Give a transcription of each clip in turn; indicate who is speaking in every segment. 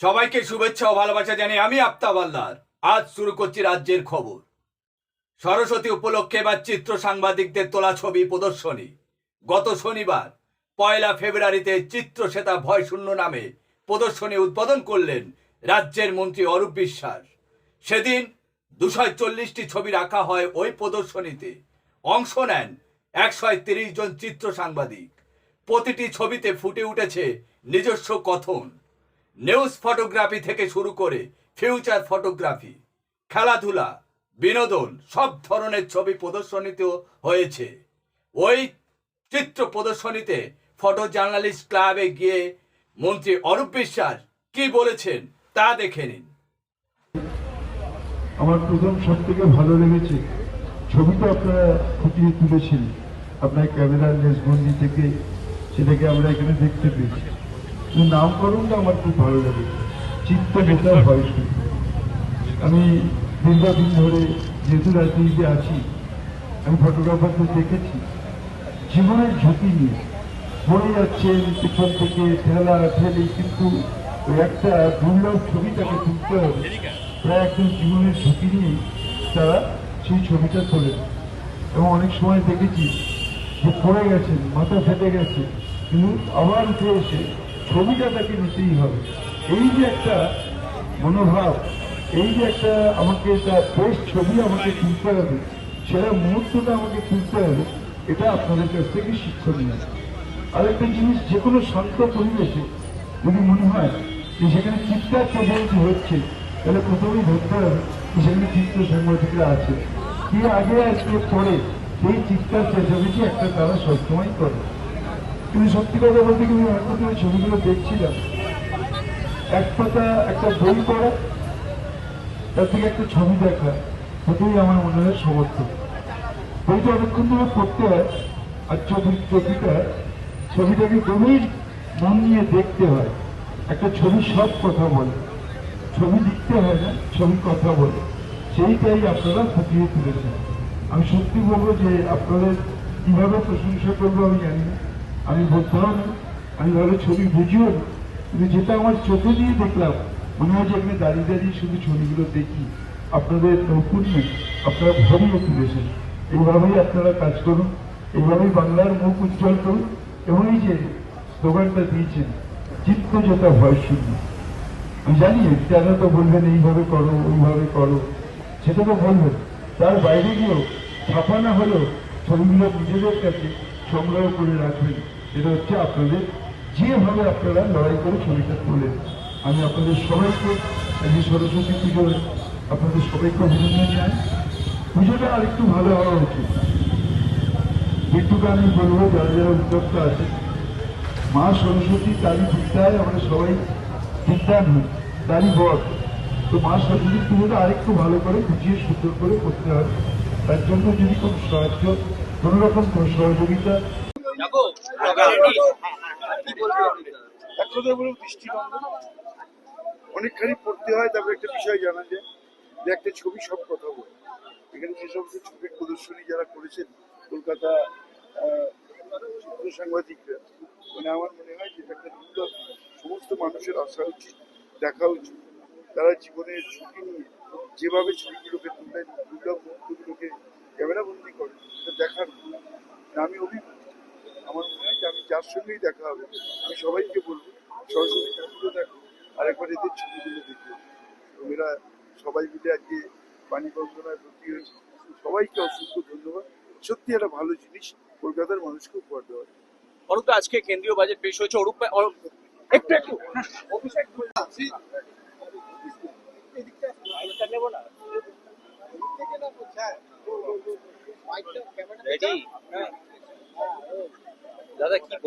Speaker 1: সবাইকে শুভেচ্ছা ও ভালোবাসা জানিয়ে আমি আফতাব আল্লাহর আজ শুরু করছি রাজ্যের খবর। সরস্বতী উপলক্ষে বা চিত্র সাংবাদিকদের তোলা ছবি প্রদর্শনী। গত শনিবার, পয়লা ফেব্রুয়ারিতে চিত্রসেতা ভয় শূন্য নামে প্রদর্শনী উদ্বোধন করলেন রাজ্যের মন্ত্রী অরূপ বিশ্বাস। সেদিন দুশো চল্লিশটি ছবি রাখা হয় ওই প্রদর্শনীতে। অংশ নেন একশো তিরিশ জন চিত্র সাংবাদিক। প্রতিটি ছবিতে ফুটে উঠেছে নিজস্ব কথন। নিউজ ফটোগ্রাফি থেকে শুরু করে ফিউচার ফটোগ্রাফি খেলাধুলা, বিনোদন, সব ধরনের ছবি প্রদর্শনীতেও হয়েছে। ওই চিত্র প্রদর্শনীতে ফটো জার্নালিস্ট ক্লাবে গিয়ে মন্ত্রী অরূপ বিশ্বাস কি বলেছেন তা দেখে নিন।
Speaker 2: আমার প্রথম সব থেকে ভালো লেগেছে, ছবিটা আপনারা ফুটিয়ে তুলেছেন। আপনার ক্যামেরার লেসবন্দি থেকে সেটাকে আমরা এখানে দেখতে পেয়েছি। নামকরণটা আমার খুব ভালো লাগে। চিত্ত ভয় শুধু। আমি দীর্ঘদিন ধরে যেহেতু রাজনীতিতে আছি, আমি ফটোগ্রাফারদের দেখেছি। জীবনের ঝুঁকি নিয়ে। পড়ে যাচ্ছেন পিছন থেকে ঠেলা ঠেলি, কিন্তু একটা দুর্লভ ছবি তাকে তুলতে হবে। প্রায় একদম জীবনের ঝুঁকি নিয়ে তারা সেই ছবিটা তোলেন। এবং অনেক সময় দেখেছি যে পড়ে গেছেন, মাথা ফেটে গেছে, কিন্তু আবার উঠে এসে ছবিটা তাকে নিতেই হবে। এই যে একটা মনোভাব, এই যে একটা আমাকে একটা বেস্ট ছবি আমাকে তুলতে হবে সেটা মুহূর্তটা আমাকে তুলতে হবে, এটা আপনাদের কাছ থেকে শিক্ষণীয় আরেকটা জিনিস যে কোনো শান্ত পরিবেশে যদি মনে হয় যে সেখানে চিৎকার চেঁচামেচি হচ্ছে, তাহলে প্রথমেই ধরতে হবে যে সেখানে চিত্র সাংবাদিকরা আছে। কি আগে আজকে পরে সেই চিৎকার চেঁচামেচি একটা তারা সবসময় করে। কিন্তু সত্যি কথা বলতে কিন্তু এখন আমি ছবিগুলো দেখছিলাম এক পাতা একটা বই পড়া, তার থেকে একটা ছবি দেখা সেটাই আমার মনে হয় সমর্থন। বইটা অনেকক্ষণ ধরে পড়তে হয়, আর ছবি ছবিটা ছবিটাকে গভীর মন নিয়ে দেখতে হয়। একটা ছবি সব কথা বলে। ছবি লিখতে হয় না, ছবি কথা বলে। সেইটাই আপনারা ফুটিয়ে তুলেছেন। আমি সত্যি বলব যে আপনাদের কীভাবে প্রশংসা করব আমি জানি না। আমি বলতেও না আমি ভালো ছবি বুঝিও কিন্তু যেটা আমার চোখে দিয়ে দেখলাম, মনে হয় যে এখানে দাঁড়িয়ে দাঁড়িয়ে শুধু ছবিগুলো দেখি। আপনাদের নৈপুণ্যে আপনারা ভরিয়ে তুলেছেন। এইভাবেই আপনারা কাজ করুন, এইভাবেই বাংলার মুখ উজ্জ্বল করুন, এবং এই যে স্লোগানটা দিয়েছেন চিত্ত যেটা ভয় শূন্য আমি জানি তেরা তো বলবেন, এইভাবে করো, ওইভাবে করো। সেটা তো বলবেন। তার বাইরে গিয়েও ছাপা না হলেও ছবিগুলো নিজেদের কাছে সংগ্রহ করে রাখবেন। এটা হচ্ছে আপনাদের যেভাবে আপনারা লড়াই করে ছবিটা তোলেন আমি আপনাদের সবাইকে এই সরস্বতী পুজোর আপনাদের সবাইকে অভিনন্দন জানাই। পুজোটা আরেকটু ভালো হওয়া উচিত। বিদ্যুৎ আমি বলব, যারা যারা উদ্যোক্তা আছে, মা সরস্বতী, তারই বিদ্যায় আমরা সবাই বিদ্যান হই তারই বর। তো মা সরস্বতী পুজোটা আরেকটু ভালো করে গুছিয়ে সুন্দর করে করতে হবে তার জন্য যদি কোনো সাহায্য কোনো সহযোগিতা
Speaker 3: অনেকখানি পড়তে হয়, তারপরে একটা বিষয় জানা যায় যে একটা ছবি সব কথা বলে। এখানে যে সমস্ত ছবির প্রদর্শনী যারা করেছেন, কলকাতা চিত্র সাংবাদিকরা মানে আমার মনে হয় যে একটা দুর্লভ সমস্ত মানুষের আসা উচিত, দেখা উচিত। তারা জীবনের ঝুঁকি নিয়ে, যেভাবে ছবিগুলোকে তুললেন দুর্লভ মুহূর্তগুলোকে ক্যামেরা বন্দি করেন এটা দেখার মতো। আমি অভিভূত আমার মনে হয় যে আমি যার সঙ্গেই দেখা হবে। আমি সবাইকে বলব সরস্বতী ঠাকুরও দেখো আরেকবার এদের ছবিগুলো দেখবে এবং এরা সবাই মিলে আজকে পানি বন্দনায় ভর্তি হয়েছে। সবাইকে অসংখ্য ধন্যবাদ। সত্যি একটা ভালো জিনিস কলকাতার মানুষকে উপহার দেওয়া
Speaker 4: অরূপ আজকে কেন্দ্রীয় বাজেট পেশ হয়েছে। অরূপ একটু একটু। অভিষেক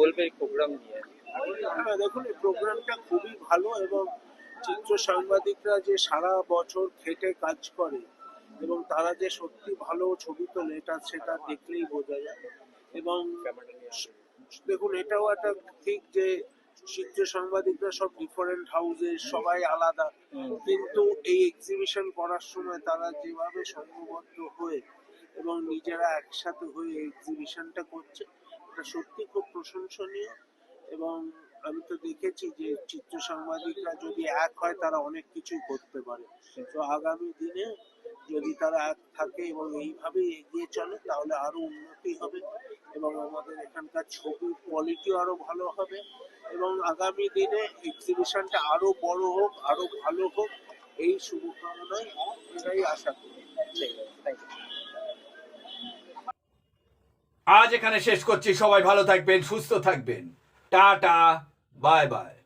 Speaker 5: বলবে এই প্রোগ্রাম নিয়ে।
Speaker 6: হ্যাঁ দেখুন এই প্রোগ্রামটা খুবই ভালো এবং চিত্র সাংবাদিকরা যে সারা বছর খেটে কাজ করে এবং তারা যে সত্যি ভালো ছবি তোলে এটা সেটা দেখলেই বোঝা যায়। এবং দেখুন এটাও একটা ঠিক যে চিত্র সাংবাদিকরা সব ডিফারেন্ট হাউসে সবাই আলাদা। কিন্তু এই এক্সিবিশন করার সময় তারা যেভাবে সংঘবদ্ধ হয়ে এবং নিজেরা একসাথে হয়ে এক্সিবিশনটা করছে এটা সত্যি খুব প্রশংসনীয় এবং আমি তো দেখেছি যে চিত্র সাংবাদিকরা যদি এক হয় তারা অনেক কিছুই করতে পারে। তো আগামী দিনে যদি তারা এক থাকে এবং এইভাবে এগিয়ে চলে, তাহলে আরও উন্নতি হবে এবং আমাদের এখানকার ছবির কোয়ালিটিও আরও ভালো হবে এবং আগামী দিনে এক্সিবিশনটা আরও বড় হোক, আরও ভালো হোক, এই শুভকামনায় এটাই আশা করি।
Speaker 5: থ্যাংক ইউ
Speaker 1: আজ এখানে শেষ করছি। সবাই ভালো থাকবেন সুস্থ থাকবেন। Tata bye bye.